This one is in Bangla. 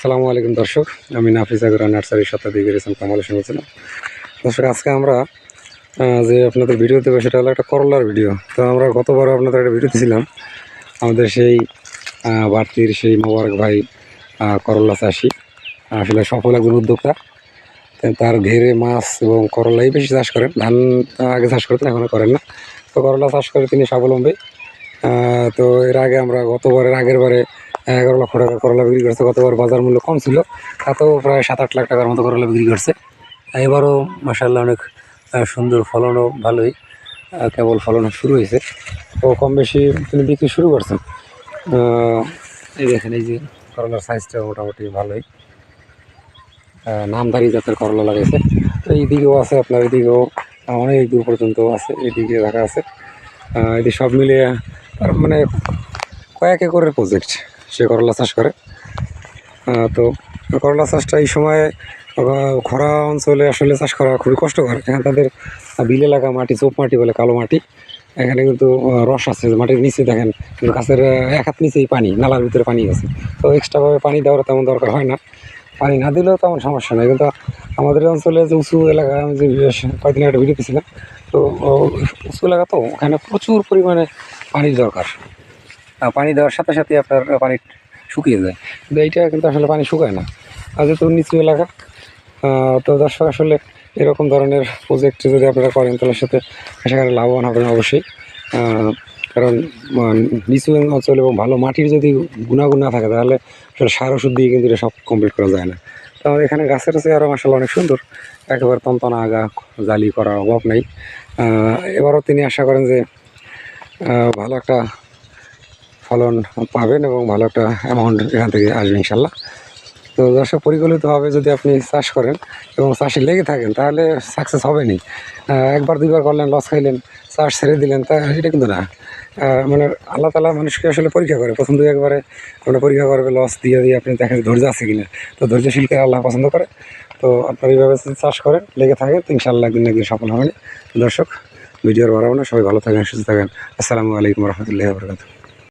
আসসালামু আলাইকুম দর্শক, আমি নাফিস আগুরা নার্সারির শতাধিক গেছিলাম কামাল হোসেন বলছিলাম। দর্শক, আজকে আমরা যে আপনাদের ভিডিও দেবো সেটা হলো একটা করলার ভিডিও তো আমরা গতবার আপনাদের একটা ভিডিও দিয়েছিলাম আমাদের সেই বাড়তির সেই মোবারক ভাই করলা চাষি। আসলে সফল একজন উদ্যোক্তা। তার ঘেরে মাছ এবং করলাই বেশি চাষ করেন। ধান আগে চাষ করতেন এখনও করেন না। তো করলা চাষ করে তিনি স্বাবলম্বী। তো এর আগে আমরা গতবারের আগের বারে এগারো লক্ষ টাকা করলা বিক্রি করছে গতবার বাজার মূল্য কম ছিল তাতেও প্রায় সাত আট লাখ টাকার মতো করলা বিক্রি করছে। এবারও মাসাল্লাহ অনেক সুন্দর ফলনও ভালোই কেবল ফলন শুরু হয়েছে। তো কম বেশি তিনি বিক্রি শুরু করছেন। এই দেখেন এই যে করলার সাইজটা মোটামুটি ভালোই। আহ, নামধারী জাতের করলা লাগাইছে। তো এইদিকেও আছে আপনার এদিকেও অনেক দূর পর্যন্ত আছে এদিকে রাখা আছে। এদিকে সব মিলিয়ে মানে কয়েক একরের প্রজেক্ট সে করলা চাষ করে। তো করলা চাষটা এই সময় খরা অঞ্চলে আসলে চাষ করা খুবই কষ্টকর। এখানে তাদের বিলে লাগা মাটি, চোপ মাটি বলে কালো মাটি। এখানে কিন্তু রস আছে মাটির নিচে দেখেন, কিন্তু গাছের এক হাত নিচেই পানি, নালার ভিতরে পানি আছে। তো এক্সট্রাভাবে পানি দেওয়ার তেমন দরকার হয় না। পানি না দিলেও তেমন সমস্যা নেই। কিন্তু আমাদের অঞ্চলে যে উঁচু এলাকা, আমি যে কয়েকদিন একটা ভিডিও দিয়েছিলাম, তো উঁচু এলাকা তো, ওখানে প্রচুর পরিমাণে পানির দরকার। পানি দেওয়ার সাথে সাথে আপনার পানি শুকিয়ে যায়। কিন্তু এইটা কিন্তু আসলে পানি শুকায় না। আর যেহেতু নিচু এলাকা তো দর্শক আসলে এরকম ধরনের প্রজেক্ট যদি আপনারা করেন, তাহলে সাথে সেখানে লাভবান হবেন অবশ্যই। কারণ নিচু অঞ্চল এবং ভালো মাটির যদি গুণাগুণ না থাকে, তাহলে আসলে সার ওষুধ দিয়ে কিন্তু এটা সব কমপ্লিট করা যায় না। তো আমাদের এখানে গাছের চেয়ারও মাসাল অনেক সুন্দর। একেবারে তন্তনা আগা, জালি করার অভাব নেই। এবারও তিনি আশা করেন যে ভালো একটা ফলন পাবেন এবং ভালো একটা অ্যামাউন্ট এখান থেকে আসবে ইনশাল্লাহ। তো দর্শক, পরিকল্পিতভাবে যদি আপনি চাষ করেন এবং চাষে লেগে থাকেন, তাহলে সাকসেস হবেনি একবার, দুইবার করলেন লস খাইলেন, চাষ ছেড়ে দিলেন, তা এটা কিন্তু না। মানে আল্লাহ তালা মানুষকে আসলে পরীক্ষা করে। প্রথম দুই একবারে আমরা পরীক্ষা করবে লস দিয়ে দিয়ে আপনি দেখেন ধৈর্য আছে কিনা। তো ধৈর্যশীলকে আল্লাহ পছন্দ করে। তো আপনার এইভাবে যদি চাষ করেন, লেগে থাকেন, তো ইনশাল্লাহ একদিন একদিন সফল হবেন দর্শক, ভিডিওর বাড়াবো না সবাই ভালো থাকেন, সুস্থ থাকেন। আসসালামু আলাইকুম রহমতুল্লাহ বরকাত